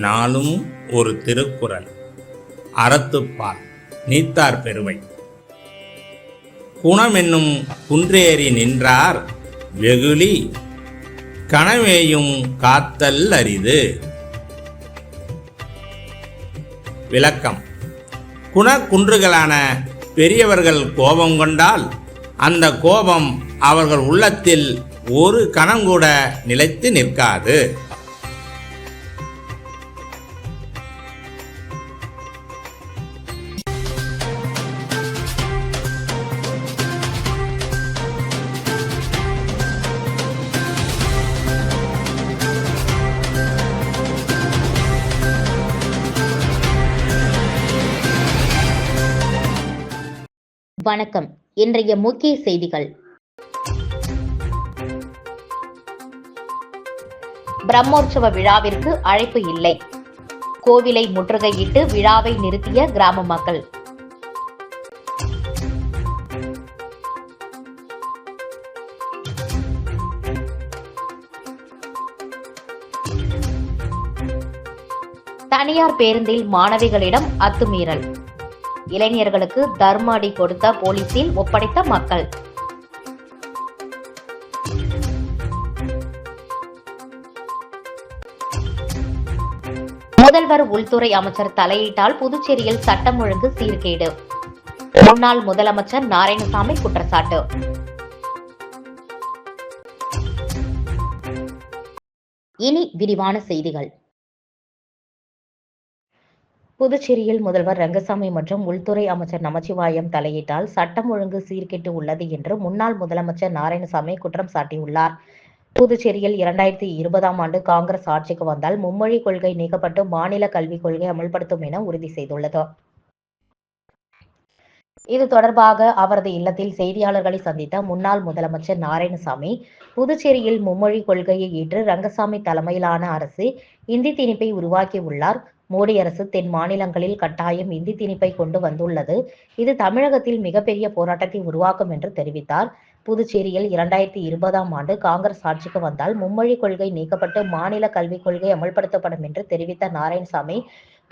நாளும் ஒரு திருக்குறள். அறத்துப்பால் நீத்தார் பெருமை. குணம் என்னும் குன்றேறி நின்றார் வெகுளி கனவேயும் காத்தல் அரிது. விளக்கம். குணக்குன்றுகளான பெரியவர்கள் கோபம் கொண்டால் அந்த கோபம் அவர்கள் உள்ளத்தில் ஒரு கணங்கூட நிலைத்து நிற்காது. வணக்கம். இன்றைய முக்கிய செய்திகள். பிரம்மோற்சவ விழாவிற்கு அழைப்பு இல்லை. கோவிலை முற்றுகையிட்டு விழாவை நிறுத்திய கிராம மக்கள். தனியார் பேருந்தில் மாணவிகளிடம் அத்துமீறல். இளைஞர்களுக்கு தர்ம அடி கொடுத்த போலீசில் ஒப்படைத்த மக்கள். முதல்வர் உள்துறை அமைச்சர் தலையிட்டால் புதுச்சேரியில் சட்டம் ஒழுங்கு சீர்கேடு. முன்னாள் முதலமைச்சர் நாராயணசாமி குற்றச்சாட்டு. இனி விரிவான செய்திகள். புதுச்சேரியில் முதல்வர் ரங்கசாமி மற்றும் உள்துறை அமைச்சர் நமச்சிவாயம் தலையிட்டால் சட்டம் ஒழுங்கு சீர்கெட்டு உள்ளது என்று முன்னாள் முதலமைச்சர் நாராயணசாமி குற்றம் சாட்டியுள்ளார். புதுச்சேரியில் இரண்டாயிரத்தி இருபதாம் ஆண்டு காங்கிரஸ் ஆட்சிக்கு வந்தால் மும்மொழி கொள்கை நீக்கப்பட்டு மாநில கல்விக் கொள்கை அமல்படுத்தும் என உறுதி செய்துள்ளது. இது தொடர்பாக அவரது இல்லத்தில் செய்தியாளர்களை சந்தித்த முன்னாள் முதலமைச்சர் நாராயணசாமி புதுச்சேரியில் மும்மொழி கொள்கையை ஏற்று ரங்கசாமி தலைமையிலான அரசு இந்தி திணிப்பை உருவாக்கியுள்ளார். மோடி அரசு தென் மாநிலங்களில் கட்டாயம் இந்தி திணிப்பை கொண்டு வந்துள்ளது. இது தமிழகத்தில் மிகப்பெரிய போராட்டத்தை உருவாக்கும் என்று தெரிவித்தார். புதுச்சேரியில் இரண்டாயிரத்தி இருபதாம் ஆண்டு காங்கிரஸ் ஆட்சிக்கு வந்தால் மும்மொழி கொள்கை நீக்கப்பட்டு மாநில கல்விக் கொள்கை அமல்படுத்தப்படும் என்று தெரிவித்த நாராயணசாமி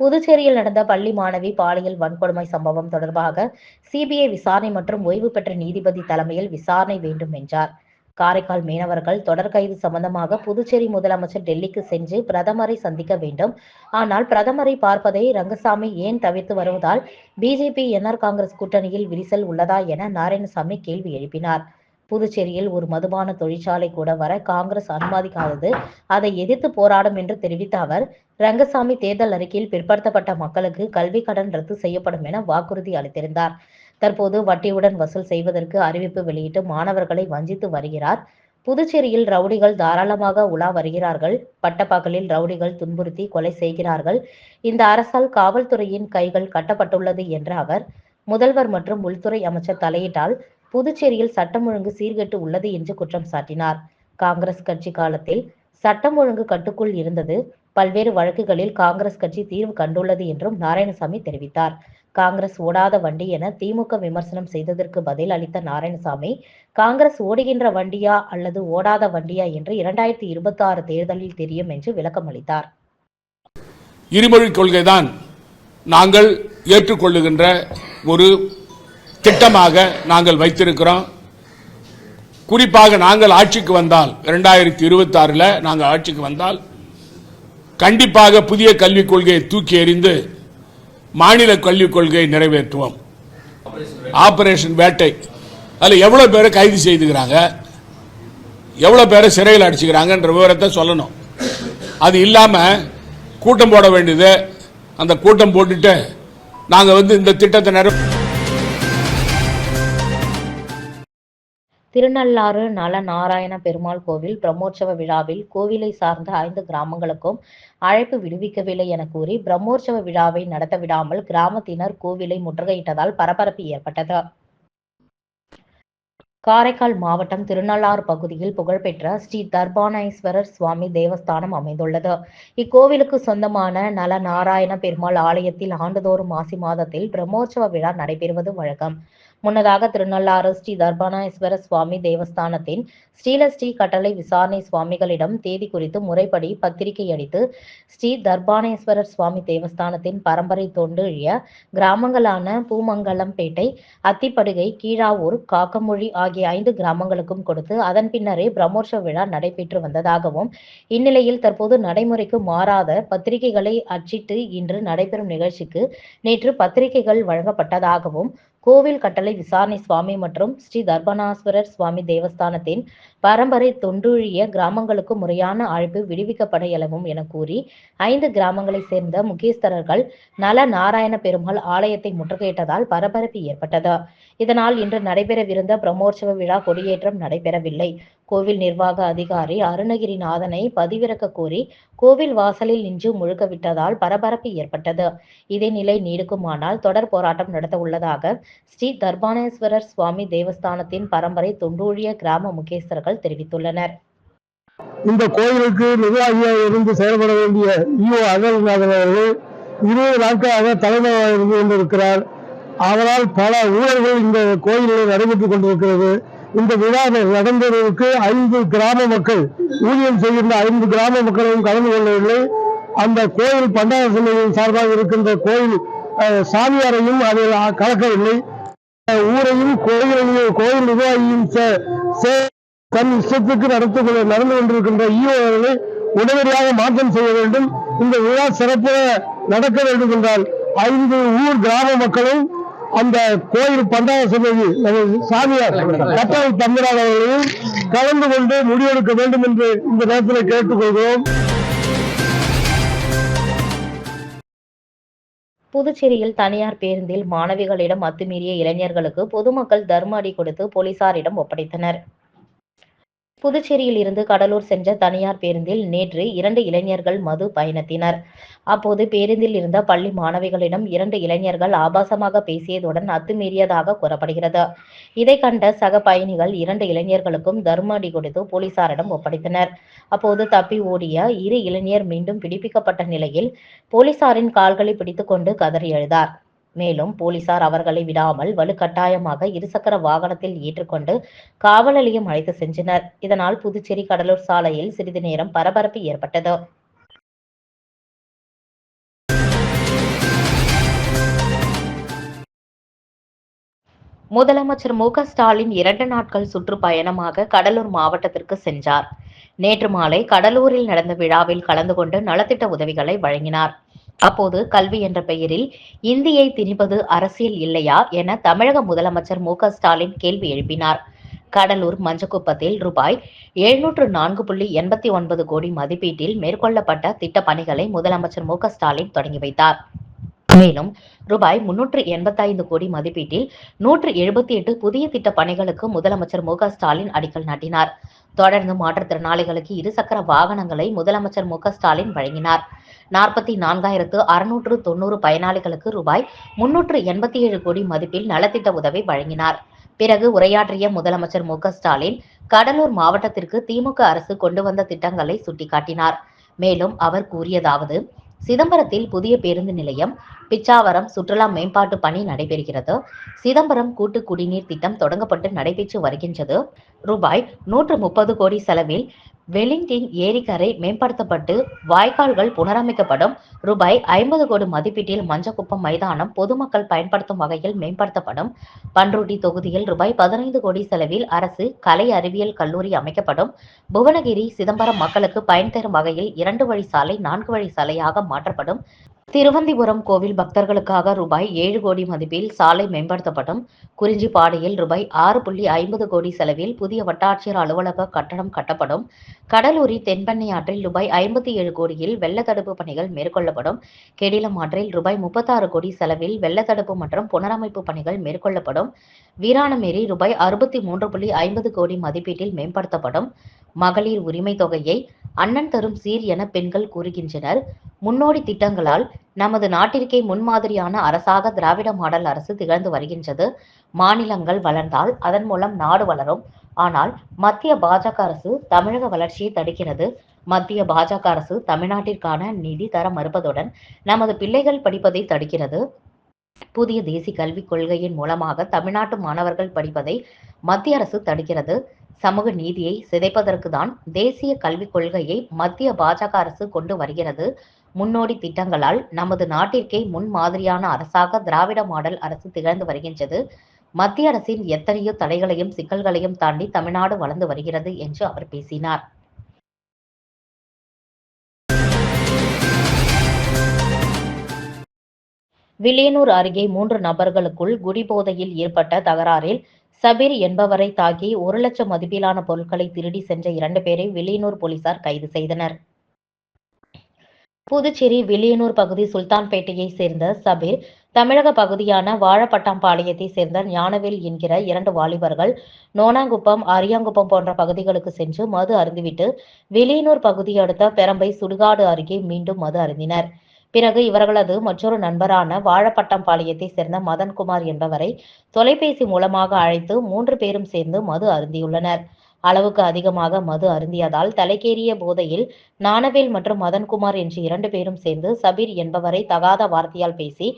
புதுச்சேரியில் நடந்த பள்ளி மாணவி பாலியல் வன்கொடுமை சம்பவம் தொடர்பாக சிபிஐ விசாரணை மற்றும் ஓய்வு பெற்ற நீதிபதி தலைமையில் விசாரணை வேண்டும் என்றார். காரைக்கால் மீனவர்கள் தொடர் கைது சம்பந்தமாக புதுச்சேரி முதலமைச்சர் டெல்லிக்கு சென்று பிரதமரை சந்திக்க வேண்டும். ஆனால் பிரதமரை பார்ப்பதை ரங்கசாமி ஏன் தவிர்த்து வருவதால் பிஜேபி என்ஆர் காங்கிரஸ் கூட்டணியில் விரிசல் உள்ளதா என நாராயணசாமி கேள்வி எழுப்பினார். புதுச்சேரியில் ஒரு மதுபான தொழிற்சாலை கூட வர காங்கிரஸ் அனுமதிக்காதது அதை எதிர்த்து போராடும் என்று தெரிவித்த அவர் ரங்கசாமி தேர்தல் அறிக்கையில் பிற்படுத்தப்பட்ட மக்களுக்கு கல்வி கடன் ரத்து செய்யப்படும் என வாக்குறுதி அளித்திருந்தார். தற்போது வட்டியுடன் வசூல் செய்வதற்கு அறிவிப்பு வெளியிட்டு மாணவர்களை வஞ்சித்து வருகிறார். புதுச்சேரியில் ரவுடிகள் தாராளமாக உலா வருகிறார்கள். பட்டப்பகலில் ரவுடிகள் துன்புறுத்தி கொலை செய்கிறார்கள். இந்த அரசால் காவல்துறையின் கைகள் கட்டப்பட்டுள்ளது என்ற அவர் முதல்வர் மற்றும் உள்துறை அமைச்சர் தலையிட்டால் புதுச்சேரியில் சட்டம் ஒழுங்கு சீர்கெட்டு உள்ளது என்று குற்றம் சாட்டினார். காங்கிரஸ் கட்சி காலத்தில் சட்டம் ஒழுங்கு கட்டுக்குள் இருந்தது. பல்வேறு வழக்குகளில் காங்கிரஸ் கட்சி தீர்வு கண்டுள்ளது என்றும் நாராயணசாமி தெரிவித்தார். காங்கிரஸ் ஓடாத வண்டி என திமுக விமர்சனம் செய்ததற்கு பதில் அளித்த நாராயணசாமி காங்கிரஸ் ஓடுகின்ற வண்டியா அல்லது ஓடாத வண்டியா என்று இரண்டாயிரத்தி இருபத்தி ஆறு தேர்தலில் தெரியும் என்று விளக்கம் அளித்தார். இருமொழி கொள்கைதான் நாங்கள் ஏற்றுக்கொள்ளுகின்ற ஒரு திட்டமாக நாங்கள் வைத்திருக்கிறோம். குறிப்பாக நாங்கள் ஆட்சிக்கு வந்தால் இரண்டாயிரத்தி இருபத்தி ஆறில் நாங்கள் ஆட்சிக்கு வந்தால் கண்டிப்பாக புதிய கல்விக் கொள்கையை தூக்கி எறிந்து மாநில கல்விக் கொள்கையை நிறைவேற்றுவோம். ஆபரேஷன் வேட்டை. அதில் எவ்வளோ பேரை கைது செய்துக்கிறாங்க? எவ்வளோ பேரை சிறையில் அடிச்சுக்கிறாங்கன்ற விவரத்தை சொல்லணும். அது இல்லாமல் கூட்டம் போட வேண்டியது. அந்த கூட்டம் போட்டுட்டு நாங்கள் வந்து இந்த திட்டத்தை நிறைவே திருநள்ளாறு நல நாராயண பெருமாள் கோவில் பிரம்மோற்சவ விழாவில் கோவிலை சார்ந்த ஐந்து கிராமங்களுக்கும் அழைப்பு விடுவிக்கவில்லை என கூறி பிரம்மோற்சவ விழாவை நடத்த விடாமல் கிராமத்தினர் கோவிலை முற்றுகையிட்டதால் பரபரப்பு ஏற்பட்டது. காரைக்கால் மாவட்டம் திருநள்ளாறு பகுதியில் புகழ்பெற்ற ஸ்ரீ தர்பானேஸ்வரர் சுவாமி தேவஸ்தானம் அமைந்துள்ளது. இக்கோவிலுக்கு சொந்தமான நல நாராயண பெருமாள் ஆலயத்தில் ஆண்டுதோறும் மாசி மாதத்தில் பிரம்மோற்சவ விழா நடைபெறுவது வழக்கம். முன்னதாக திருநள்ளாறு ஸ்ரீ தர்பானேஸ்வர சுவாமி தேவஸ்தானத்தின் ஸ்ரீலஸ்ரீ கட்டளை விசாரணை சுவாமிகளிடம் தேதி குறித்து முறைப்படி பத்திரிகை அளித்து ஸ்ரீ தர்பானேஸ்வரர் சுவாமி தேவஸ்தானத்தின் பரம்பரை தொண்டிழிய கிராமங்களான பூமங்கலம்பேட்டை அத்திப்படுகை கீழாவூர் காக்கமொழி ஆகிய ஐந்து கிராமங்களுக்கும் கொடுத்து அதன் பின்னரே பிரம்மோற்சவ விழா நடைபெற்று வந்ததாகவும் இந்நிலையில் தற்போது நடைமுறைக்கு மாறாத பத்திரிகைகளை அச்சிட்டு இன்று நடைபெறும் நிகழ்ச்சிக்கு நேற்று பத்திரிகைகள் வழங்கப்பட்டதாகவும் கோவில் கட்டளை விசாரணை சுவாமி மற்றும் ஸ்ரீ தர்பணாஸ்வரர் சுவாமி தேவஸ்தானத்தின் பரம்பரை தொண்டுழிய கிராமங்களுக்கு முறையான அழைப்பு விடுவிக்கப்பட இயலவும் என கூறி ஐந்து கிராமங்களைச் சேர்ந்த முக்கியஸ்தரர்கள் நல நாராயண பெருமாள் ஆலயத்தை முற்றுகையிட்டதால் பரபரப்பு ஏற்பட்டது. இதனால் இன்று நடைபெறவிருந்த பிரம்மோற்சவ விழா கொடியேற்றம் நடைபெறவில்லை. கோவில் நிர்வாக அதிகாரி அருணகிரிநாதனை பதிவிறக்க கோரி கோவில் வாசலில் நின்று முழுக்க விட்டதால் பரபரப்பு ஏற்பட்டது. இதே நிலை நீடிக்குமானால் தொடர் போராட்டம் நடத்த உள்ளதாக ஸ்ரீ தர்பானேஸ்வரர் சுவாமி தேவஸ்தானத்தின் பரம்பரை தொண்டூழிய கிராம முக்கியஸ்தர்கள் தெரிவித்துள்ளனர். இந்த கோயிலுக்கு நிர்வாகியாக இருந்து செயல்பட வேண்டிய ஈஓ அகல்நாதன் அவர்கள் இருபது நாட்களாக தலைமையாக இருந்து கொண்டிருக்கிறார். அவரால் பல ஊழல்கள் இந்த கோயிலில் நடைபெற்றுக் கொண்டிருக்கிறது. இந்த விழா நடந்ததற்கு ஐந்து கிராம மக்கள் ஊழியம் செய்கின்ற ஐந்து கிராம மக்களும் கலந்து கொள்ளவில்லை. அந்த கோயில் பண்டார சார்பாக இருக்கின்ற கோயில் சாமியாரையும் அதில் கலக்கவில்லை. ஊரையும் கோயிலையும் கோயில் நிர்வாகியும் தன் இஷ்டத்துக்கு நடத்து நடந்து கொண்டிருக்கின்ற ஈஓ அவர்களை உடனடியாக மாற்றம் செய்ய வேண்டும். இந்த விழா சிறப்பாக நடக்க வேண்டும் என்றால் ஐந்து ஊர் கிராம மக்களும் அந்த கோயில் பண்டார சபதி சாமியார் கட்டளை தங்கராஜ் அவர்களையும் கலந்து கொண்டு முடிவெடுக்க வேண்டும் என்று இந்த நேரத்தில் கேட்டுக்கொள்கிறோம். புதுச்சேரியில் தனியார் பேருந்தில் மாணவிகளிடம் அத்துமீறிய இளைஞர்களுக்கு பொதுமக்கள் தர்ம அடி கொடுத்து போலீசாரிடம் ஒப்படைத்தனர். புதுச்சேரியில் இருந்து கடலூர் சென்ற தனியார் பேருந்தில் நேற்று இரண்டு இளைஞர்கள் மது பயணத்தினர் அப்போது பேருந்தில் இருந்த பள்ளி மாணவிகளிடம் இரண்டு இளைஞர்கள் ஆபாசமாக பேசியதுடன் அத்துமீறியதாக கூறப்படுகிறது. இதை கண்ட சக பயணிகள் இரண்டு இளைஞர்களுக்கும் தர்ம அடி கொடுத்து போலீசாரிடம் ஒப்படைத்தனர். அப்போது தப்பி ஓடிய இரு இளைஞர் மீண்டும் பிடிப்பிக்கப்பட்ட நிலையில் போலீசாரின் கால்களை பிடித்துக்கொண்டு கதறி எழுதார் மேலும் போலீசார் அவர்களை விடாமல் வலுக்கட்டாயமாக இருசக்கர வாகனத்தில் ஏற்றுக்கொண்டு காவல் நிலையம் அழைத்து சென்றனர். இதனால் புதுச்சேரி கடலூர் சாலையில் சிறிது நேரம் பரபரப்பு ஏற்பட்டது. முதலமைச்சர் மு ஸ்டாலின் இரண்டு நாட்கள் சுற்றுப்பயணமாக கடலூர் மாவட்டத்திற்கு சென்றார். நேற்று மாலை கடலூரில் நடந்த விழாவில் கலந்து கொண்டு நலத்திட்ட உதவிகளை வழங்கினார். அப்போது கல்வி என்ற பெயரில் இந்தியை திணிப்பது அரசியல் இல்லையா என தமிழக முதலமைச்சர் மு ஸ்டாலின் கேள்வி எழுப்பினார். கடலூர் மஞ்சக்குப்பத்தில் ரூபாய் எழுநூற்று நான்கு புள்ளி எண்பத்தி ஒன்பது கோடி மதிப்பீட்டில் மேற்கொள்ளப்பட்ட திட்ட பணிகளை முதலமைச்சர் மு ஸ்டாலின் தொடங்கி வைத்தார். மேலும் ரூபாய் முன்னூற்று எண்பத்தைந்து கோடி மதிப்பீட்டில் நூற்று எழுபத்தி எட்டு புதிய திட்ட பணிகளுக்கு முதலமைச்சர் மு ஸ்டாலின் அடிக்கல் நாட்டினார். தொடர்ந்து மாற்றுத்திறனாளிகளுக்கு இருசக்கர வாகனங்களை முதலமைச்சர் மு ஸ்டாலின் வழங்கினார். நாற்பத்தி நான்காயிரத்து அறுநூற்று தொன்னூறு பயனாளிகளுக்கு ரூபாய் முன்னூற்று எண்பத்தி ஏழு கோடி மதிப்பில் நலத்திட்ட உதவி வழங்கினார். பிறகு உரையாற்றிய முதலமைச்சர் மு ஸ்டாலின் கடலூர் மாவட்டத்திற்கு திமுக அரசு கொண்டு வந்த திட்டங்களை சுட்டிக்காட்டினார். மேலும் அவர் கூறியதாவது சிதம்பரத்தில் புதிய பேருந்து நிலையம் பிச்சாவரம் சுற்றுலா மேம்பாட்டு பணி நடைபெறுகிறது. சிதம்பரம் கூட்டு குடிநீர் திட்டம் தொடங்கப்பட்டு நடைபெற்று வருகின்றது. ரூபாய் நூற்று முப்பது கோடி செலவில் வெலிங்டன் ஏரிக்கரை மேம்படுத்தப்பட்டு வாய்க்கால்கள் புனரமைக்கப்படும். ரூபாய் ஐம்பது கோடி மதிப்பீட்டில் மஞ்சக்குப்பம் மைதானம் பொதுமக்கள் பயன்படுத்தும் வகையில் மேம்படுத்தப்படும். பன்ருட்டி தொகுதியில் ரூபாய் பதினைந்து கோடி செலவில் அரசு கலை அறிவியல் கல்லூரி அமைக்கப்படும். புவனகிரி சிதம்பரம் மக்களுக்கு பயன் தரும் வகையில் இரண்டு வழி சாலை நான்கு வழி சாலையாக மாற்றப்படும். திருவந்திபுரம் கோவில் பக்தர்களுக்காக ரூபாய் ஏழு கோடி மதிப்பில் சாலை மேம்படுத்தப்படும் குறிஞ்சிப்பாடியில் ரூபாய் ஆறு புள்ளி ஐம்பது கோடி செலவில் புதிய வட்டாட்சியர் அலுவலக கட்டடம் கட்டப்படும். கடலூரில் தென்பெண்ணை ஆற்றில் ரூபாய் ஐம்பத்தி ஏழு கோடியில் வெள்ள தடுப்பு பணிகள் மேற்கொள்ளப்படும். கெடிலம் ஆற்றில் ரூபாய் முப்பத்தாறு கோடி செலவில் வெள்ள தடுப்பு மற்றும் புனரமைப்பு பணிகள் மேற்கொள்ளப்படும். வீராணமேரி ரூபாய் அறுபத்தி மூன்று புள்ளி ஐம்பது கோடி மதிப்பீட்டில் மேம்படுத்தப்படும். மகளிர் உரிமை தொகையை அண்ணன் தரும் சீர் என பெண்கள் கூறுகின்றனர். முன்னோடி திட்டங்களால் நமது நாட்டிற்கே முன்மாதிரியான அரசாக திராவிட மாடல் அரசு திகழ்ந்து வருகின்றது. மாநிலங்கள் வளர்ந்தால் அதன் மூலம் நாடு வளரும். ஆனால் மத்திய பாஜக அரசு தமிழக வளர்ச்சியை தடுக்கிறது. மத்திய பாஜக அரசு தமிழ்நாட்டிற்கான நிதி தர மறுப்பதுடன் நமது பிள்ளைகள் படிப்பதை தடுக்கிறது. புதிய தேசிய கல்விக் கொள்கையின் மூலமாக தமிழ்நாட்டு மாணவர்கள் படிப்பதை மத்திய அரசு தடுக்கிறது. சமூக நீதியை சிதைப்பதற்கு தான் தேசிய கல்விக் கொள்கையை மத்திய பாஜக அரசு கொண்டு வருகிறது. முன்னோடி திட்டங்களால் நமது நாட்டிற்கே முன் மாதிரியான அரசாக திராவிட மாடல் அரசு திகழ்ந்து வருகின்றது. மத்திய அரசின் எத்தனையோ தடைகளையும் சிக்கல்களையும் தாண்டி தமிழ்நாடு வளர்ந்து வருகிறது என்று அவர் பேசினார். வில்லியனூர் அருகே மூன்று நபர்களுக்குள் குடிபோதையில் ஏற்பட்ட தகராறில் சபீர் என்பவரை தாக்கி ஒரு லட்சம் மதிப்பிலான பொருட்களை திருடி சென்ற இரண்டு பேரை வெளியனூர் போலீசார் கைது செய்தனர். புதுச்சேரி வெளியனூர் பகுதி சுல்தான்பேட்டையை சேர்ந்த சபீர் தமிழக பகுதியான வாழப்பட்டாம்பாளையத்தை சேர்ந்த ஞானவேல் என்கிற இரண்டு வாலிபர்கள் நோனாங்குப்பம் அரியாங்குப்பம் போன்ற பகுதிகளுக்கு சென்று மது அருந்திவிட்டு வெளியனூர் பகுதியை அடுத்த பெரம்பை சுடுகாடு அருகே மீண்டும் மது அருந்தினர். பிறகு இவர்களது மற்றொரு நண்பரான வாழப்பட்டாம்பாளையத்தை சேர்ந்த மதன்குமார் என்பவரை தொலைபேசி மூலமாக அழைத்து மூன்று பேரும் சேர்ந்து மது அருந்தியுள்ளனர். அளவுக்கு அதிகமாக மது அருந்தியதால் தலைக்கேறிய போதையில் நாணவேல் மற்றும் மதன்குமார் என்று இரண்டு பேரும் சேர்ந்து சபீர் என்பவரை தகாத வார்த்தையால் பேசி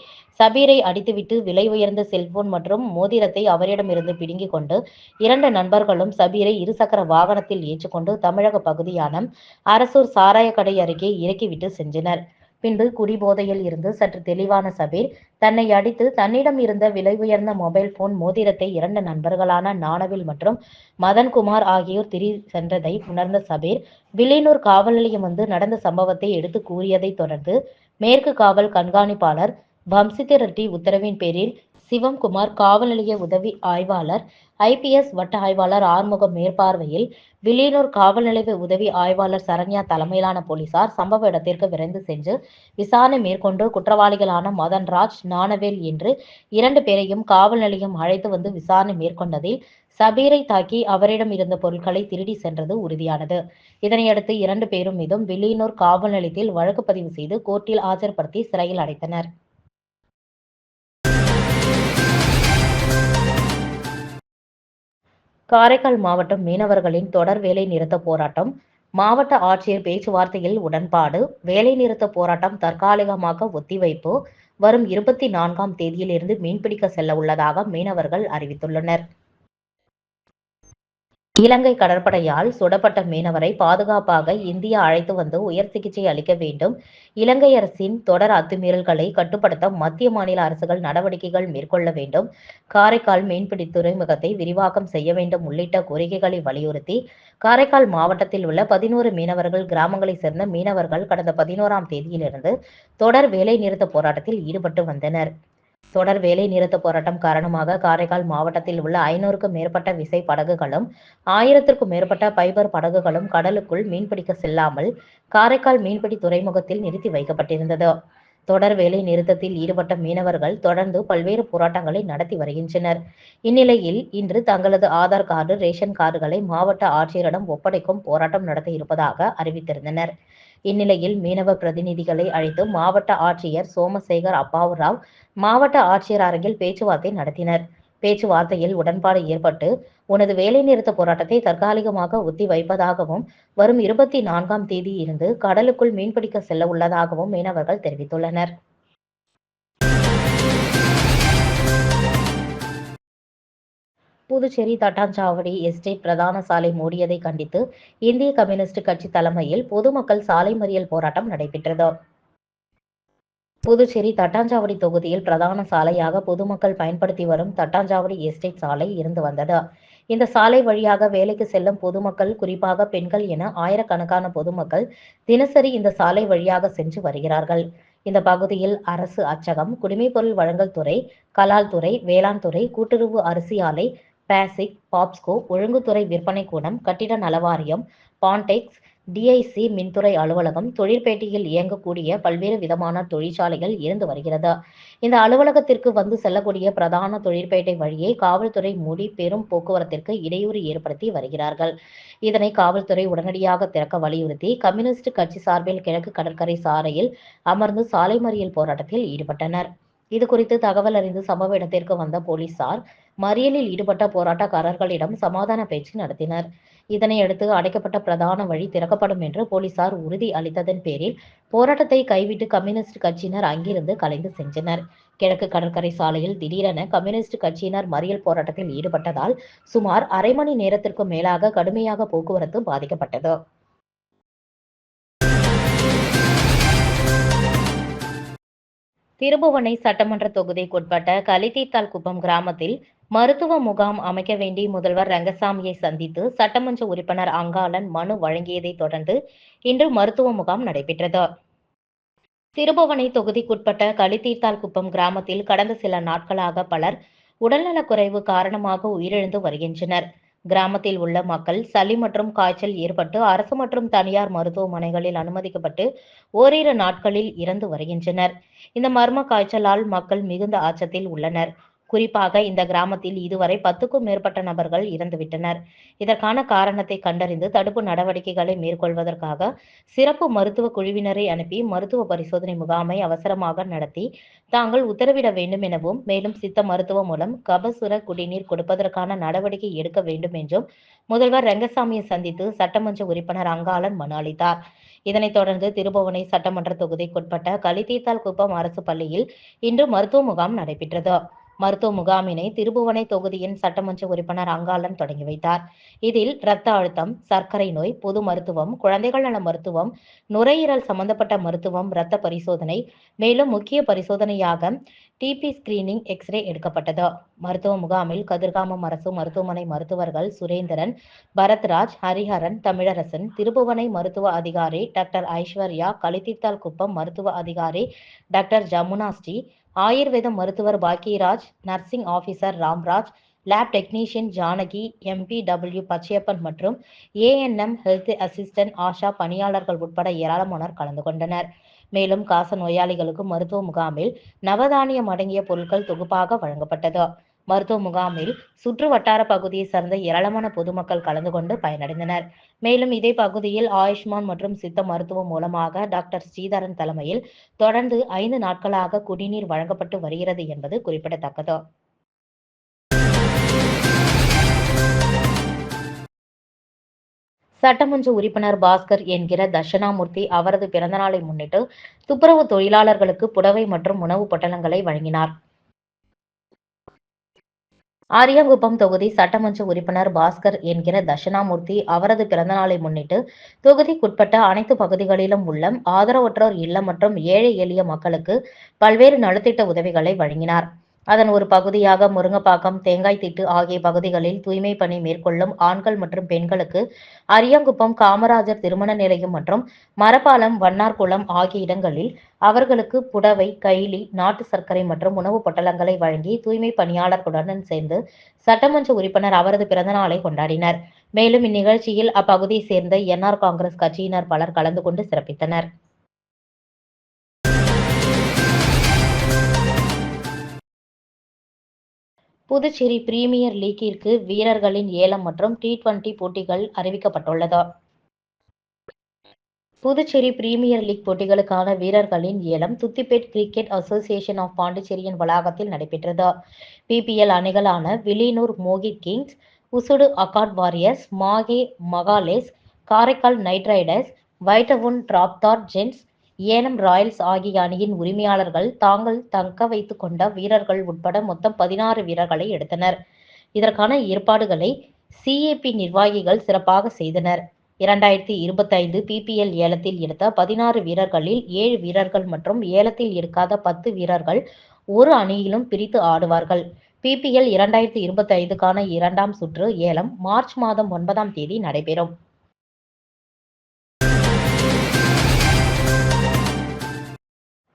சபீரை அடித்துவிட்டு விலை உயர்ந்த செல்போன் மற்றும் மோதிரத்தை அவரிடமிருந்து பிடுங்கிக் கொண்டு இரண்டு நண்பர்களும் சபீரை இருசக்கர வாகனத்தில் ஏற்றிக்கொண்டு தமிழக பகுதியான அரசூர் சாராயக்கடை அருகே இறக்கிவிட்டு சென்றனர். பின்பு குடிபோதையில் இருந்து சற்று தெளிவான சபீர் தன்னை அடித்து தன்னிடம் இருந்த விலை உயர்ந்த மொபைல் போன் மோதிரத்தை இரண்டு நண்பர்களான நாணவில் மற்றும் மதன்குமார் ஆகியோர் திரி சென்றதை உணர்ந்த சபீர் வில்லியனூர் காவல் நிலையம் வந்து நடந்த சம்பவத்தை எடுத்து கூறியதைத் தொடர்ந்து மேற்கு காவல் கண்காணிப்பாளர் வம்சித் ரெட்டி உத்தரவின் பேரில் சிவம்குமார் காவல் நிலைய உதவி ஆய்வாளர் ஐபிஎஸ் வட்ட ஆய்வாளர் ஆறுமுகம் மேற்பார்வையில் வில்லியனூர் காவல் நிலைய உதவி ஆய்வாளர் சரண்யா தலைமையிலான போலீசார் சம்பவ இடத்திற்கு விரைந்து சென்று விசாரணை மேற்கொண்டு குற்றவாளிகளான மதன்ராஜ் ஞானவேல் என்று இரண்டு பேரையும் காவல் நிலையம் அழைத்து வந்து விசாரணை மேற்கொண்டதில் சபீரை தாக்கி அவரிடம் இருந்த பொருட்களை திருடி சென்றது உறுதியானது. இதனையடுத்து இரண்டு பேரும் மீதும் வில்லியனூர் காவல் நிலையத்தில் வழக்கு பதிவு செய்து கோர்ட்டில் ஆஜர்படுத்தி சிறையில் அடைத்தனர். காரைக்கால் மாவட்டம் மீனவர்களின் தொடர் வேலை நிறுத்த போராட்டம் மாவட்ட ஆட்சியர் பேச்சுவார்த்தையில் உடன்பாடு வேலை நிறுத்த போராட்டம் தற்காலிகமாக ஒத்திவைப்பு வரும் இருபத்தி நான்காம் தேதியிலிருந்து மீன்பிடிக்க செல்ல உள்ளதாக மீனவர்கள் அறிவித்துள்ளனர். இலங்கை கடற்படையால் சுடப்பட்ட மீனவரை பாதுகாப்பாக இந்தியா அழைத்து வந்து உயர் சிகிச்சை அளிக்க வேண்டும். இலங்கை அரசின் தொடர் அத்துமீறல்களை கட்டுப்படுத்த மத்திய மாநில அரசுகள் நடவடிக்கைகள் மேற்கொள்ள வேண்டும். காரைக்கால் மீன்பிடி துறைமுகத்தை விரிவாக்கம் செய்ய வேண்டும் உள்ளிட்ட கோரிக்கைகளை வலியுறுத்தி காரைக்கால் மாவட்டத்தில் உள்ள பதினோரு மீனவர்கள் கிராமங்களைச் சேர்ந்த மீனவர்கள் கடந்த பதினோராம் தேதியிலிருந்து தொடர் வேலை நிறுத்த போராட்டத்தில் ஈடுபட்டு வந்தனர். தொடர் வேலை நிறுத்த போராட்டம் காரணமாக காரைக்கால் மாவட்டத்தில் உள்ள ஐநூறுக்கும் மேற்பட்ட விசை படகுகளும் ஆயிரத்திற்கும் மேற்பட்ட பைபர் படகுகளும் கடலுக்குள் மீன்பிடிக்க செல்லாமல் காரைக்கால் மீன்பிடி துறைமுகத்தில் நிறுத்தி வைக்கப்பட்டிருந்தது. தொடர் வேலை நிறுத்தத்தில் ஈடுபட்ட மீனவர்கள் தொடர்ந்து பல்வேறு போராட்டங்களை நடத்தி வருகின்றனர். இந்நிலையில் இன்று தங்களது ஆதார் கார்டு ரேஷன் கார்டுகளை மாவட்ட ஆட்சியரிடம் ஒப்படைக்கும் போராட்டம் நடத்த இருப்பதாக அறிவித்திருந்தனர். இந்நிலையில் மீனவ பிரதிநிதிகளை அழைத்து மாவட்ட ஆட்சியர் சோமசேகர் அப்பாவுராவ் மாவட்ட ஆட்சியர் அரங்கில் பேச்சுவார்த்தை நடத்தினர். பேச்சுவார்த்தையில் உடன்பாடு ஏற்பட்டு உனது வேலைநிறுத்த போராட்டத்தை தற்காலிகமாக ஒத்தி வைப்பதாகவும் வரும் இருபத்தி நான்காம் தேதி இருந்து கடலுக்குள் மீன்பிடிக்க செல்ல உள்ளதாகவும் மீனவர்கள் தெரிவித்துள்ளனர். புதுச்சேரி தட்டாஞ்சாவடி எஸ்டேட் பிரதான சாலை மூடியதை கண்டித்து இந்திய கம்யூனிஸ்ட் கட்சி தலைமையில் பொதுமக்கள் சாலை மறியல் போராட்டம் நடைபெற்றது. புதுச்சேரி தட்டாஞ்சாவடி தொகுதியில் பிரதான சாலையாக பொதுமக்கள் பயன்படுத்தி வரும் தட்டாஞ்சாவடி எஸ்டேட் சாலை இருந்து வந்தது. இந்த சாலை வழியாக வேலைக்கு செல்லும் பொதுமக்கள் குறிப்பாக பெண்கள் என ஆயிரக்கணக்கான பொதுமக்கள் தினசரி இந்த சாலை வழியாக சென்று வருகிறார்கள். இந்த பகுதியில் அரசு அச்சகம் குடிமைப்பொருள் வழங்கல் துறை கலால் துறை வேளாண் துறை கூட்டுறவு அரிசி ஆலை பேசிக் பாப்ஸ்கோ ஒழுங்குத்துறை விற்பனை கூடம் கட்டிட நலவாரியம் பான்டெக்ஸ் டிஐசி மின்துறை அலுவலகம் தொழிற்பேட்டையில் இயங்கக்கூடிய பல்வேறு விதமான தொழிற்சாலைகள் இருந்து வருகிறது. இந்த அலுவலகத்திற்கு வந்து செல்லக்கூடிய பிரதான தொழிற்பேட்டை வழியே காவல்துறை மூடி பெரும் போக்குவரத்திற்கு இடையூறு ஏற்படுத்தி வருகிறார்கள். இதனை காவல்துறை உடனடியாக திறக்க வலியுறுத்தி கம்யூனிஸ்ட் கட்சி சார்பில் கிழக்கு கடற்கரை சாலையில் அமர்ந்து சாலை மறியல் போராட்டத்தில் ஈடுபட்டனர். இது குறித்து தகவல் அறிந்து சம்பவ இடத்திற்கு வந்த போலீசார் மறியலில் ஈடுபட்ட போராட்டக்காரர்களிடம் சமாதான பேச்சு நடத்தினர். இதனையடுத்து அடைக்கப்பட்ட பிரதான வழி திறக்கப்படும் என்று போலீசார் உறுதி அளித்ததன் பேரில் போராட்டத்தை கைவிட்டு கம்யூனிஸ்ட் கட்சியினர் அங்கிருந்து கலைந்து சென்றனர். கிழக்கு கடற்கரை சாலையில் திடீரென கம்யூனிஸ்ட் கட்சியினர் மறியல் போராட்டத்தில் ஈடுபட்டதால் சுமார் அரை மணி நேரத்திற்கும் மேலாக கடுமையாக போக்குவரத்து பாதிக்கப்பட்டது. திருபுவனை சட்டமன்ற தொகுதிக்குட்பட்ட கலித்தீத்தால் குப்பம் கிராமத்தில் மருத்துவ முகாம் அமைக்க வேண்டி முதல்வர் ரங்கசாமியை சந்தித்து சட்டமன்ற உறுப்பினர் அங்காளன் மனு வழங்கியதைத் தொடர்ந்து இன்று மருத்துவ முகாம் நடைபெற்றது. திருபுவனை தொகுதிக்குட்பட்ட கலித்தீர்த்தால் குப்பம் கிராமத்தில் கடந்த சில நாட்களாக பலர் உடல்நலக்குறைவு காரணமாக உயிரிழந்து வருகின்றனர். கிராமத்தில் உள்ள மக்கள் சளி மற்றும் காய்ச்சல் ஏற்பட்டு அரசு மற்றும் தனியார் மருத்துவமனைகளில் அனுமதிக்கப்பட்டு ஓரிரு நாட்களில் இறந்து வருகின்றனர். இந்த மர்ம காய்ச்சலால் மக்கள் மிகுந்த அச்சத்தில் உள்ளனர். குறிப்பாக இந்த கிராமத்தில் இதுவரை பத்துக்கும் மேற்பட்ட நபர்கள் இறந்துவிட்டனர். இதற்கான காரணத்தை கண்டறிந்து தடுப்பு நடவடிக்கைகளை மேற்கொள்வதற்காக சிறப்பு மருத்துவ குழுவினரை அனுப்பி மருத்துவ பரிசோதனை முகாமை அவசரமாக நடத்தி தாங்கள் உத்தரவிட வேண்டும் எனவும் மேலும் சித்த மருத்துவம் மூலம் கபசுர குடிநீர் கொடுப்பதற்கான நடவடிக்கை எடுக்க வேண்டும் என்றும் முதல்வர் ரங்கசாமியை சந்தித்து சட்டமன்ற உறுப்பினர் அங்காளன் மனு அளித்தார். இதனைத் தொடர்ந்து திருபுவனை சட்டமன்ற தொகுதிக்குட்பட்ட கலித்தீத்தால் குப்பம் அரசு பள்ளியில் இன்று மருத்துவ முகாம் நடைபெற்றது. மருத்துவ முகாமினை திருபுவனை தொகுதியின் சட்டமன்ற உறுப்பினர் அங்காளன் தொடங்கி வைத்தார். இதில் இரத்த அழுத்தம் சர்க்கரை நோய் பொது மருத்துவம் குழந்தைகள் நல மருத்துவம் நுரையீரல் சம்பந்தப்பட்ட மருத்துவம் இரத்த பரிசோதனை மேலும் முக்கிய பரிசோதனையாக டிபி ஸ்கிரீனிங் எக்ஸ்ரே எடுக்கப்பட்டது. மருத்துவ முகாமில் கதிர்காமம் அரசு மருத்துவமனை மருத்துவர்கள் சுரேந்திரன் பரத்ராஜ் ஹரிஹரன் தமிழரசன் திருபுவனை மருத்துவ அதிகாரி டாக்டர் ஐஸ்வர்யா கலித்தீத்தால் குப்பம் மருத்துவ அதிகாரி டாக்டர் ஜமுனா ஸ்ரீ ஆயுர்வேத மருத்துவர் Bhagyaraj nursing officer Ramraj lab technician Janaki MP W Pachaiyappan மற்றும் ஏஎன்எம் ஹெல்த் அசிஸ்டன்ட் ஆஷா பணியாளர்கள் உட்பட ஏராளமானோர் கலந்து கொண்டனர். மேலும் காச நோயாளிகளுக்கு மருத்துவ முகாமில் நவதானியம் அடங்கிய பொருட்கள் தொகுப்பாக வழங்கப்பட்டது. மருத்துவ முகாமில் சுற்று வட்டார பகுதியை சார்ந்த ஏராளமான பொதுமக்கள் கலந்து கொண்டு பயனடைந்தனர். மேலும் இதே பகுதியில் ஆயுஷ்மான் மற்றும் சித்த மருத்துவம் மூலமாக டாக்டர் ஸ்ரீதரன் தலைமையில் தொடர்ந்து ஐந்து நாட்களாக குடிநீர் வழங்கப்பட்டு வருகிறது என்பது குறிப்பிடத்தக்கது. சட்டமன்ற உறுப்பினர் பாஸ்கர் என்கிற தட்சணாமூர்த்தி அவரது பிறந்தநாளை முன்னிட்டு துப்புரவு தொழிலாளர்களுக்கு புடவை மற்றும் உணவு பொட்டலங்களை வழங்கினார். ஆரியாங்குப்பம் தொகுதி சட்டமன்ற உறுப்பினர் பாஸ்கர் என்கிற தட்சணாமூர்த்தி அவரது பிறந்தநாளை முன்னிட்டு தொகுதிக்குட்பட்ட அனைத்து பகுதிகளிலும் உள்ள ஆதரவற்றோர் இல்லம் மற்றும் ஏழை எளிய மக்களுக்கு பல்வேறு நலத்திட்ட உதவிகளை வழங்கினார். அதன் ஒரு பகுதியாக முருங்கப்பாக்கம் தேங்காய் திட்டு ஆகிய பகுதிகளில் தூய்மை பணி மேற்கொள்ளும் ஆண்கள் மற்றும் பெண்களுக்கு அரியங்குப்பம் காமராஜர் திருமண நிலையம் மற்றும் மரப்பாலம் வண்ணார்குளம் ஆகிய இடங்களில் அவர்களுக்கு புடவை கைலி நாட்டு சர்க்கரை மற்றும் உணவுப் பொட்டலங்களை வழங்கி தூய்மை பணியாளர்களுடன் சேர்ந்து சட்டமன்ற உறுப்பினர் அவரது பிறந்தநாளை கொண்டாடினர். மேலும் இந்நிகழ்ச்சியில் அப்பகுதியை சேர்ந்த என்ஆர் காங்கிரஸ் கட்சியினர் பலர் கலந்து கொண்டு சிறப்பித்தனர். புதுச்சேரி பிரீமியர் லீக்கிற்கு வீரர்களின் ஏலம் மற்றும் டி டுவெண்டி போட்டிகள் அறிவிக்கப்பட்டுள்ளது? புதுச்சேரி பிரீமியர் லீக் போட்டிகளுக்கான வீரர்களின் ஏலம் துத்திபேட் கிரிக்கெட் அசோசியேஷன் ஆஃப் பாண்டிச்சேரியின் வளாகத்தில் நடைபெற்றது. PPL அணிகளான Villianur Mohit kings Oussudu accord warriors Mahe Mahalesh Karaikal night riders white town டிராப்தார் ஜென்ஸ் ஏனம் ராயல்ஸ் ஆகிய அணியின் உரிமையாளர்கள் தாங்கள் தங்க வைத்துக் கொண்ட வீரர்கள் உட்பட மொத்தம் பதினாறு வீரர்களை எடுத்தனர். இதற்கான ஏற்பாடுகளை சிஏபி நிர்வாகிகள் சிறப்பாக செய்தனர். இரண்டாயிரத்தி இருபத்தைந்து பிபிஎல் ஏலத்தில் எடுத்த பதினாறு வீரர்களில் ஏழு வீரர்கள் மற்றும் ஏலத்தில் எடுக்காத பத்து வீரர்கள் ஒரு அணியிலும் பிரித்து ஆடுவார்கள். பிபிஎல் இரண்டாயிரத்தி இருபத்தி ஐந்துக்கான இரண்டாம் சுற்று ஏலம் மார்ச் மாதம் ஒன்பதாம் தேதி நடைபெறும்.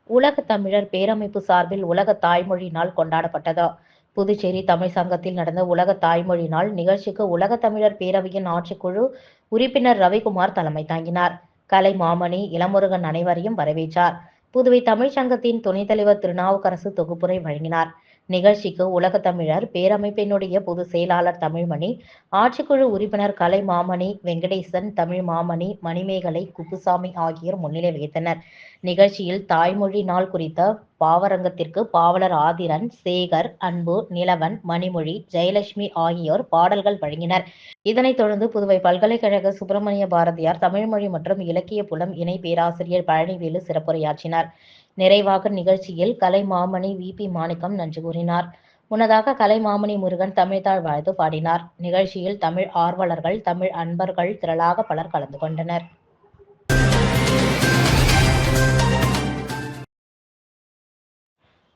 உலக தமிழர் பேரமைப்பு சார்பில் உலக தாய்மொழி நாள் கொண்டாடப்பட்டது. புதுச்சேரி தமிழ் சங்கத்தில் நடந்த உலக தாய்மொழி நாள் நிகழ்ச்சிக்கு உலக தமிழர் பேரவையின் ஆட்சிக்குழு உறுப்பினர் ரவிக்குமார் தலைமை தாங்கினார். கலை மாமணி இளமுருகன் அனைவரையும் வரவேற்றார். புதுவை தமிழ்ச்சங்கத்தின் துணைத் தலைவர் திருநாவுக்கரசு தொகுப்புரை வழங்கினார். நிகழ்ச்சிக்கு உலக தமிழர் பேரமைப்பினுடைய பொதுச் செயலாளர் தமிழ்மணி ஆட்சிக்குழு உறுப்பினர் கலை மாமணி வெங்கடேசன் தமிழ் மாமணி மணிமேகலை குப்புசாமி ஆகியோர் முன்னிலை வகித்தனர். நிகழ்ச்சியில் தாய்மொழி நாள் குறித்த பாவரங்கத்திற்கு பாவலர் ஆதிரன் சேகர் அன்பு நிலவன் மணிமொழி ஜெயலட்சுமி ஆகியோர் பாடல்கள் வழங்கினர். இதனைத் தொடர்ந்து புதுவை பல்கலைக்கழக சுப்பிரமணிய பாரதியார் தமிழ்மொழி மற்றும் இலக்கிய புலம் இணை பேராசிரியர் பழனிவேலு சிறப்புரையாற்றினார். நிறைவாக நிகழ்ச்சியில் கலை மாமணி வி பி மாணிக்கம் நன்றி கூறினார். முன்னதாக கலை மாமணி முருகன் தமிழ்தாழ் வாழ்த்து பாடினார். நிகழ்ச்சியில் தமிழ் ஆர்வலர்கள் தமிழ் அன்பர்கள் திரளாக பலர் கலந்து கொண்டனர்.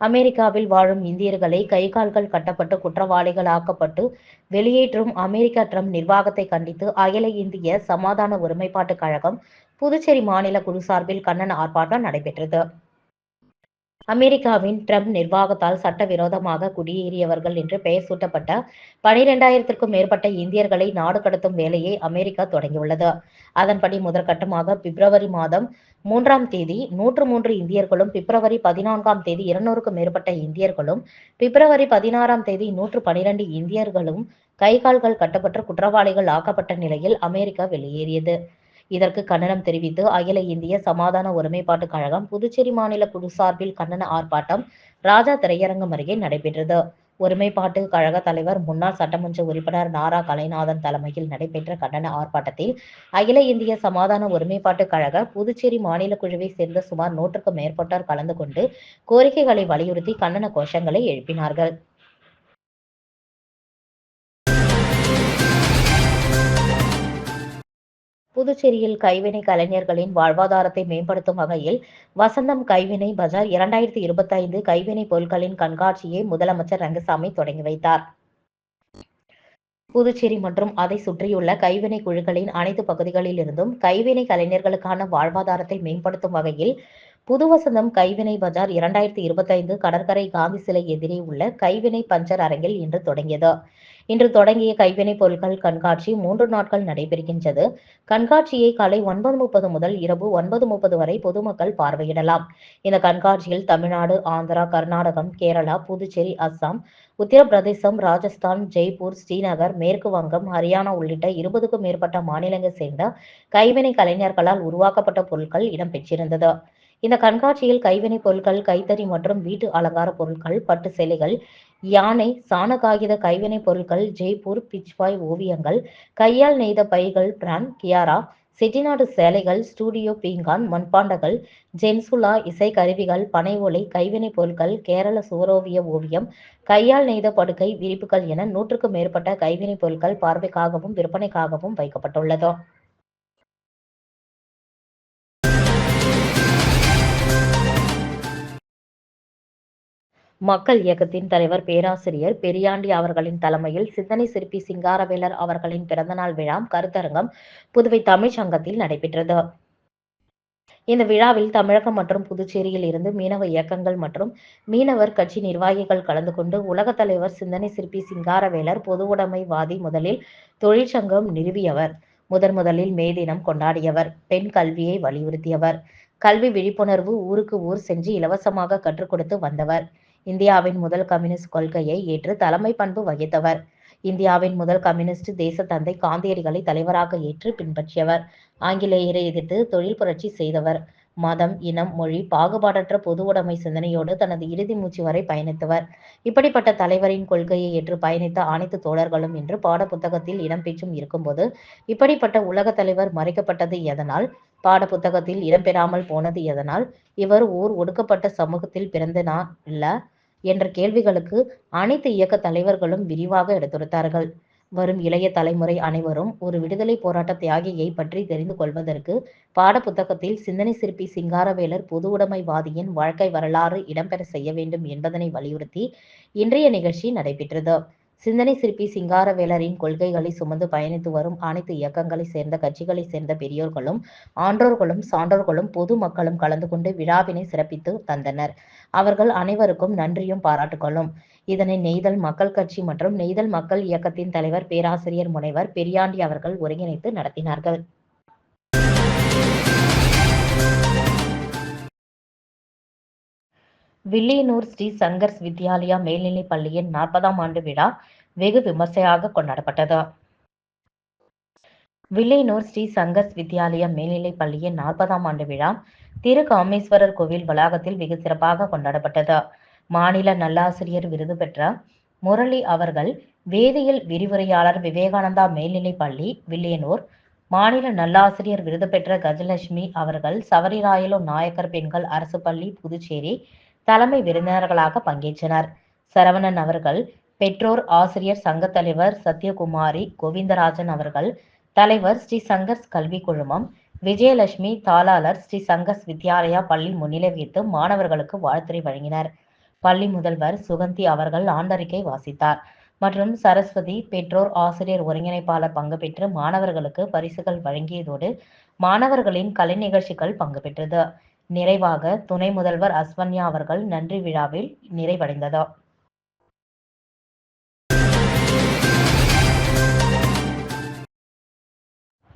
அமெரிக்காவில் வாழும் இந்தியர்களை கை கால்கள் கட்டப்பட்டு குற்றவாளிகளாக்கப்பட்டு வெளியேற்றும் அமெரிக்க ட்ரம்ப் நிர்வாகத்தை கண்டித்து அகில இந்திய சமாதான ஒருமைப்பாட்டுக் கழகம் புதுச்சேரி மாநில குழு சார்பில் கண்ணன் ஆர்ப்பாட்டம் நடைபெற்றது. அமெரிக்காவின் ட்ரம்ப் நிர்வாகத்தால் சட்டவிரோதமாக குடியேறியவர்கள் என்று பெயர் சூட்டப்பட்ட பனிரெண்டாயிரத்திற்கும் மேற்பட்ட இந்தியர்களை நாடு கடத்தும் வேலையை அமெரிக்கா தொடங்கியுள்ளது. அதன்படி முதற்கட்டமாக பிப்ரவரி மாதம் மூன்றாம் தேதி நூற்று மூன்று இந்தியர்களும் பிப்ரவரி பதினான்காம் தேதி இருநூறுக்கும் மேற்பட்ட இந்தியர்களும் பிப்ரவரி பதினாறாம் தேதி நூற்று பனிரெண்டு இந்தியர்களும் கை கால்கள் கட்டப்பட்டு குற்றவாளிகள் ஆக்கப்பட்ட நிலையில் அமெரிக்கா வெளியேறியது. இதற்கு கண்டனம் தெரிவித்து அகில இந்திய சமாதான ஒருமைப்பாட்டுக் கழகம் புதுச்சேரி மாநில குழு சார்பில் கண்டன ஆர்ப்பாட்டம் ராஜா திரையரங்கம் அருகே நடைபெற்றது. ஒருமைப்பாட்டு கழக தலைவர் முன்னாள் சட்டமன்ற உறுப்பினர் நாரா கலைநாதன் தலைமையில் நடைபெற்ற கண்டன ஆர்ப்பாட்டத்தில் அகில இந்திய சமாதான ஒருமைப்பாட்டு கழக புதுச்சேரி மாநில குழுவை சேர்ந்த சுமார் நூற்றுக்கும் மேற்பட்டோர் கலந்து கொண்டு கோரிக்கைகளை வலியுறுத்தி கண்டன கோஷங்களை எழுப்பினார்கள். புதுச்சேரியில் கைவினை கலைஞர்களின் வாழ்வாதாரத்தை மேம்படுத்தும் வகையில் வசந்தம் கைவினை பஜார் இரண்டாயிரத்தி இருபத்தைந்து கைவினை பொருட்களின் கண்காட்சியை முதலமைச்சர் ரங்கசாமி தொடங்கி வைத்தார். புதுச்சேரி மற்றும் அதை சுற்றியுள்ள கைவினை குழுக்களின் அனைத்து பகுதிகளிலிருந்தும் கைவினை கலைஞர்களுக்கான வாழ்வாதாரத்தை மேம்படுத்தும் வகையில் புதுவசந்தம் கைவினை பஜார் இரண்டாயிரத்தி இருபத்தைந்து கடற்கரை காந்தி சிலை எதிரே உள்ள கைவினை பஞ்சர் அரங்கில் இன்று தொடங்கியது. இன்று தொடங்கிய கைவினை பொருட்கள் கண்காட்சி மூன்று நாட்கள் நடைபெறுகின்றது. கண்காட்சியை காலை ஒன்பது முப்பது முதல் இரவு ஒன்பது முப்பது வரை பொதுமக்கள் பார்வையிடலாம். இந்த கண்காட்சியில் தமிழ்நாடு ஆந்திரா கர்நாடகம் கேரளா புதுச்சேரி அஸ்ஸாம் உத்தரப்பிரதேசம் ராஜஸ்தான் ஜெய்ப்பூர் ஸ்ரீநகர் மேற்கு வங்கம் ஹரியானா உள்ளிட்ட இருபதுக்கும் மேற்பட்ட மாநிலங்களை சேர்ந்த கைவினை கலைஞர்களால் உருவாக்கப்பட்ட பொருட்கள் இடம்பெற்றிருந்தது. இந்த கண்காட்சியில் கைவினைப் பொருட்கள் கைத்தறி மற்றும் வீட்டு அலங்கார பொருட்கள் பட்டு சேலைகள் யானை சாண காகித கைவினைப் பொருட்கள் ஜெய்ப்பூர் பிச்பாய் ஓவியங்கள் கையால் நெய்த பைகள் பிரான் கியாரா செட்டிநாடு சேலைகள் ஸ்டூடியோ பீங்கான் மண்பாண்டங்கள் ஜென்சுலா இசை கருவிகள் பனை ஓலை கைவினைப் பொருட்கள் கேரள சுவரோவிய ஓவியம் கையால் நெய்த படுக்கை விரிப்புகள் என நூற்றுக்கும் மேற்பட்ட கைவினைப் பொருட்கள் பார்வைக்காகவும் விற்பனைக்காகவும் வைக்கப்பட்டுள்ளது. மக்கள் இயக்கத்தின் தலைவர் பேராசிரியர் பெரியாண்டி அவர்களின் தலைமையில் சிந்தனை சிற்பி சிங்காரவேலர் அவர்களின் பிறந்தநாள் விழா கருத்தரங்கம் புதுவை தமிழ்ச் சங்கத்தில் நடைபெற்றது. இந்த விழாவில் தமிழகம் மற்றும் புதுச்சேரியில் இருந்து மீனவ இயக்கங்கள் மற்றும் மீனவர் கட்சி நிர்வாகிகள் கலந்து கொண்டு உலக தலைவர் சிந்தனை சிற்பி சிங்காரவேலர் பொதுவுடைமைவாதி முதலில் தொழிற்சங்கம் நிறுவியவர். முதன் முதலில் மே தினம் கொண்டாடியவர். பெண் கல்வியை வலியுறுத்தியவர். கல்வி விழிப்புணர்வு ஊருக்கு ஊர் சென்று இலவசமாக கற்றுக் கொடுத்து வந்தவர். இந்தியாவின் முதல் கம்யூனிஸ்ட் கொள்கையை ஏற்று தலைமை பண்பு வகித்தவர். இந்தியாவின் முதல் கம்யூனிஸ்ட் தேச தந்தை காந்தியடிகளை தலைவராக ஏற்று பின்பற்றியவர். ஆங்கிலேயரை எதிர்த்து தொழில் புரட்சி செய்தவர். மதம் இனம் மொழி பாகுபாடற்ற பொது உடைமை சிந்தனையோடு தனது இறுதி மூச்சு வரை பயணித்தவர். இப்படிப்பட்ட தலைவரின் கொள்கையை ஏற்று பயணித்த அனைத்து தோழர்களும் இன்று பாட புத்தகத்தில் இடம்பெற்றும் இருக்கும்போது இப்படிப்பட்ட உலக தலைவர் மறைக்கப்பட்டது எதனால்? பாட புத்தகத்தில் இடம்பெறாமல் போனது எதனால்? இவர் ஓர் ஒடுக்கப்பட்ட சமூகத்தில் பிறந்தனா இல்ல என்ற கேள்விகளுக்கு அனைத்து இயக்க தலைவர்களும் விரிவாக எடுத்துரைத்தார்கள். வரும் இளைய தலைமுறை அனைவரும் ஒரு விடுதலை போராட்ட தியாகியை பற்றி தெரிந்து கொள்வதற்கு பாட புத்தகத்தில் சிந்தனை சிற்பி சிங்காரவேலர் பொது உடைமைவாதியின் வாழ்க்கை வரலாறு இடம்பெற செய்ய வேண்டும் என்பதனை வலியுறுத்தி இன்றைய நிகழ்ச்சி நடைபெற்றது. சிந்தனை சிற்பி சிங்காரவேலரின் கொள்கைகளை சுமந்து பயணித்து வரும் அனைத்து இயக்கங்களை சேர்ந்த கட்சிகளை சேர்ந்த பெரியோர்களும் ஆன்றோர்களும் சான்றோர்களும் பொது மக்களும் கலந்து கொண்டு விழாவினை சிறப்பித்து தந்தனர். அவர்கள் அனைவருக்கும் நன்றியும் பாராட்டுகளும். இதனை நெய்தல் மக்கள் கட்சி மற்றும் நெய்தல் மக்கள் இயக்கத்தின் தலைவர் பேராசிரியர் முனைவர் பெரியாண்டி அவர்கள் ஒருங்கிணைத்து நடத்தினார்கள். வில்லியனூர் ஸ்ரீ சங்கர்ஸ் வித்யாலயா மேல்நிலைப் பள்ளியின் நாற்பதாம் ஆண்டு விழா வெகு விமர்சையாக கொண்டாடப்பட்டது. வில்லியனூர் ஸ்ரீ சங்கர்ஸ் வித்யாலயா மேல்நிலைப் பள்ளியின் நாற்பதாம் ஆண்டு விழா திரு காமேஸ்வரர் கோவில் வளாகத்தில் வெகு சிறப்பாக கொண்டாடப்பட்டது. மாநில நல்லாசிரியர் விருது பெற்ற முரளி அவர்கள் வேதியியல் விரிவுரையாளர் விவேகானந்தா மேல்நிலைப் பள்ளி வில்லியனூர். மாநில நல்லாசிரியர் விருது பெற்ற கஜலட்சுமி அவர்கள் சவரிராயலு நாயக்கர் பெண்கள் அரசு பள்ளி புதுச்சேரி. தலைமை விருந்தினர்களாக பங்கேற்றனர். சரவணன் அவர்கள் பெற்றோர் ஆசிரியர் சங்க தலைவர் சத்யகுமாரி கோவிந்தராஜன் அவர்கள் தலைவர் ஸ்ரீ சங்கர்ஸ் கல்வி குழுமம் விஜயலட்சுமி தாளாளர் ஸ்ரீ சங்கர்ஸ் வித்யாலயா பள்ளி முன்னிலை வைத்து மாணவர்களுக்கு வாழ்த்துரை வழங்கினர். பள்ளி முதல்வர் சுகந்தி அவர்கள் ஆண்டறிக்கை வாசித்தார். மற்றும் சரஸ்வதி பெற்றோர் ஆசிரியர் ஒருங்கிணைப்பாளர் பங்கு பெற்று மாணவர்களுக்கு பரிசுகள் வழங்கியதோடு மாணவர்களின் கலை நிகழ்ச்சிகள் பங்கு பெற்றது. நிறைவாக துணை முதல்வர் அஸ்வன்யா அவர்கள் நன்றி விழாவில் நிறைவடைந்ததா?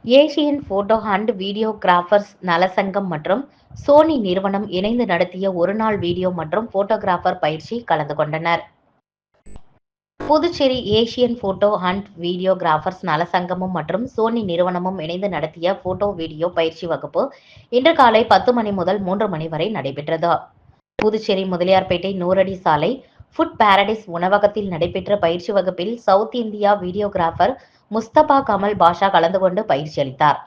ஏசியன் போட்டோ அண்ட் வீடியோகிராஃபர்ஸ் நலசங்கம் மற்றும் சோனி நிறுவனம் இணைந்து நடத்திய ஒருநாள் வீடியோ மற்றும் போட்டோகிராஃபர் பயிற்சி கலந்து கொண்டனர். Puducherry Asian photo and videographers நலசங்கமும் மற்றும் சோனி நிறுவனமும் இணைந்து நடத்திய போட்டோ வீடியோ பயிற்சி வகுப்பு இன்று காலை பத்து மணி முதல் மூன்று மணி வரை நடைபெற்றது. புதுச்சேரி முதலியார்பேட்டை நூறடி சாலை ஃபுட் பாரடைஸ் உணவகத்தில் நடைபெற்ற பயிற்சி வகுப்பில் south India videographer Mustafa Kamal Basha கலந்து கொண்டு பயிற்சி அளித்தார்.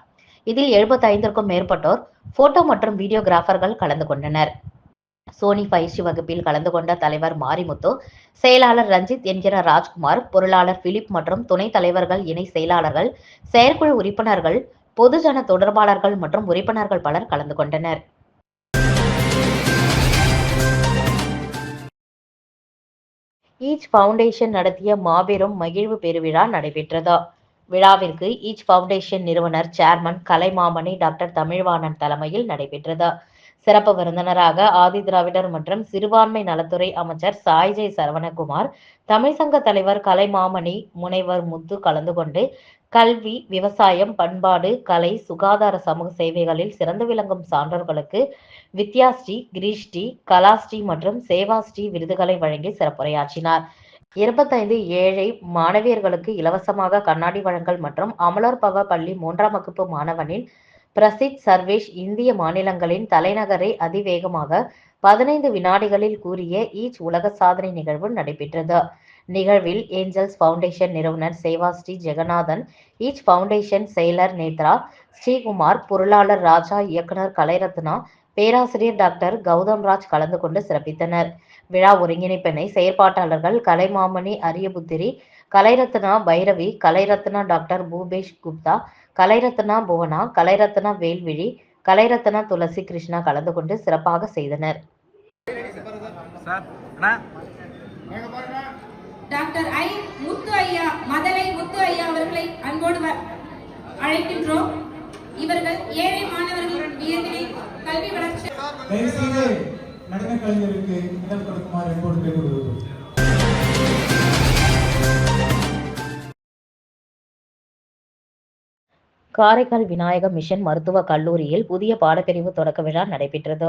இதில் எழுபத்தைந்திற்கும் மேற்பட்டோர் போட்டோ மற்றும் வீடியோகிராஃபர்கள் கலந்து கொண்டனர். சோனி பயிற்சி வகுப்பில் கலந்து கொண்ட தலைவர் மாரிமுத்து செயலாளர் ரஞ்சித் என்கிற ராஜ்குமார் பொருளாளர் பிலிப் மற்றும் துணைத் தலைவர்கள் இணை செயலாளர்கள் செயற்குழு உறுப்பினர்கள் பொதுஜன தொடர்பாளர்கள் மற்றும் உறுப்பினர்கள் பலர் கலந்து கொண்டனர். ஈச் ஃபவுண்டேஷன் நடத்திய மாபெரும் மகிழ்வு பெருவிழா நடைபெற்றது. விழாவிற்கு ஈச் ஃபவுண்டேஷன் நிறுவனர் சேர்மன் கலைமாமணி டாக்டர் தமிழ்வாணன் தலைமையில் நடைபெற்றது. சிறப்பு விருந்தினராக ஆதி திராவிடர் மற்றும் சிறுபான்மை நலத்துறை அமைச்சர் சாய்ஜெய் சரவணகுமார் தமிழ் சங்க தலைவர் கலைமாமணி முனைவர் முத்து கலந்து கொண்டு கல்வி விவசாயம் பண்பாடு கலை சுகாதார சமூக சேவைகளில் சிறந்து விளங்கும் சான்றோர்களுக்கு வித்யாஸ்ரீ கிரீஷ்டி கலாஸ்ரீ மற்றும் சேவாஸ்ரீ விருதுகளை வழங்கி சிறப்புரையாற்றினார். இருபத்தைந்து ஏழை மாணவியர்களுக்கு இலவசமாக கண்ணாடி வழங்கல் மற்றும் அமலர் பவ பள்ளி மூன்றாம் வகுப்பு மாணவனின் பிரசித் சர்வேஷ் இந்திய மாநிலங்களின் தலைநகரை அதிவேகமாக பதினைந்து வினாடிகளில் கூறிய ஈச் உலக சாதனை நிகழ்வு நடைபெற்றது. நிகழ்வில் ஏஞ்சல்ஸ் ஃபவுண்டேஷன் நிறுவனர் சேவாஸ்ரீ ஜெகநாதன் ஈச் ஃபவுண்டேஷன் செயலர் நேத்ரா ஸ்ரீகுமார் பொருளாளர் ராஜா இயக்குனர் கலைரத்னா பேராசிரியர் டாக்டர் கௌதம்ராஜ் கலந்து கொண்டு சிறப்பித்தனர். விழா ஒருங்கிணைப்பினை செயற்பாட்டாளர்கள் கலைமாமணி அரியபுத்திரி கலைரத்னா பைரவி கலைரத்னா டாக்டர் பூபேஷ் குப்தா கலைரத்னா புவனா கலைரத்னா வேல்விழி கலைரத்னா துளசி கிருஷ்ணா கலந்து கொண்டு சிறப்பாக செய்தனர். டாக்டர் ஐ முத்து ஐயா மதலை முத்து ஐயா அவர்களை அன்போடு அழைக்கின்றோம். இவர்கள் ஏழை மாணவர்களின் உயர்நிலை கல்வி வளர்ச்சி நடன கலைஞருக்கு இடம் கொடுக்குமாறு என்போடு கேட்டுக்கொள்கிறோம் காரைக்கால் விநாயக மிஷன் மருத்துவக் கல்லூரியில் புதிய பாடப்பிரிவு தொடக்க விழா நடைபெற்றது.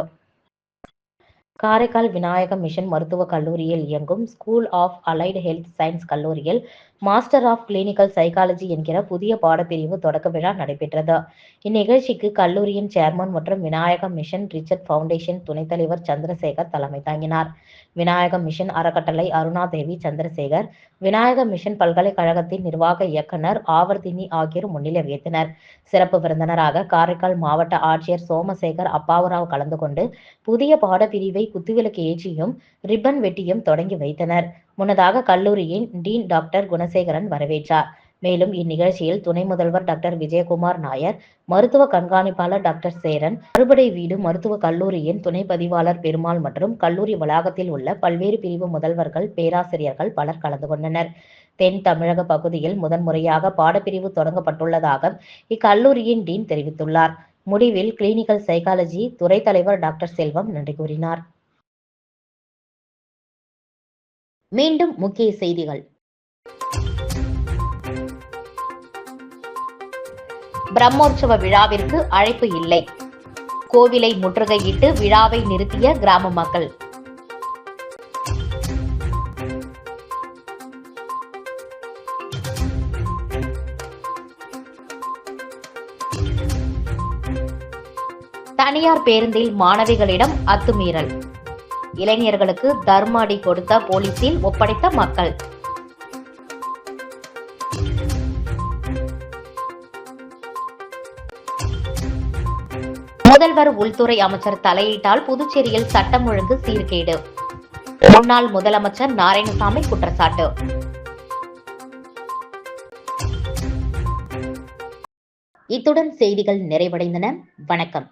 காரைக்கால் விநாயக மிஷன் மருத்துவக் கல்லூரியில் இயங்கும் school of allied health science கல்லூரியில் மாஸ்டர் ஆஃப் கிளினிக்கல் சைக்காலஜி என்கிற புதிய பாடப்பிரிவு தொடக்க விழா நடைபெற்றது. இந்நிகழ்ச்சிக்கு கல்லூரியின் சேர்மன் மற்றும் விநாயக மிஷன் ரிச்சர்ட் ஃபவுண்டேஷன் துணைத் தலைவர் சந்திரசேகர் தலைமை தாங்கினார். விநாயக மிஷன் அறக்கட்டளை அருணாதேவி சந்திரசேகர் விநாயக மிஷன் பல்கலைக்கழகத்தின் நிர்வாக இயக்குனர் ஆவர்தினி ஆகியோர் முன்னிலை வைத்தனர் சிறப்பு விருந்தினராக காரைக்கால் மாவட்ட ஆட்சியர் சோமசேகர் அப்பாவராவ் கலந்து கொண்டு புதிய பாடப்பிரிவை குத்துவிளக்கு ஏற்றியும் ரிப்பன் வெட்டியும் தொடங்கி வைத்தனர். முன்னதாக கல்லூரியின் டீன் டாக்டர் குணசேகரன் வரவேற்றார். மேலும் இந்நிகழ்ச்சியில் துணை முதல்வர் டாக்டர் விஜயகுமார் நாயர் மருத்துவ கண்காணிப்பாளர் டாக்டர் சேரன் அறுபடை வீடு மருத்துவ கல்லூரியின் துணை பதிவாளர் பெருமாள் மற்றும் கல்லூரி வளாகத்தில் உள்ள பல்வேறு பிரிவு முதல்வர்கள் பேராசிரியர்கள் பலர் கலந்து கொண்டனர். தென் தமிழக பகுதியில் முதன்முறையாக பாடப்பிரிவு தொடங்கப்பட்டுள்ளதாக இக்கல்லூரியின் டீன் தெரிவித்துள்ளார். முடிவில் கிளினிக்கல் சைக்காலஜி துறை தலைவர் டாக்டர் செல்வம் நன்றி கூறினார். மீண்டும் முக்கிய செய்திகள். பிரம்மோற்சவ விழாவிற்கு அழைப்பு இல்லை. கோவிலை முற்றுகையிட்டு விழாவை நிறுத்திய கிராம மக்கள். தனியார் பேருந்தில் மாணவிகளிடம் அத்துமீறல். இளைஞர்களுக்கு தர்ம அடி கொடுத்த போலீசில் ஒப்படைத்த மக்கள். முதல்வர் உள்துறை அமைச்சர் தலையிட்டால் புதுச்சேரியில் சட்டம் ஒழுங்கு சீர்கேடு. முன்னாள் முதலமைச்சர் நாராயணசாமி குற்றச்சாட்டு. இத்துடன் செய்திகள் நிறைவடைந்தன. வணக்கம்.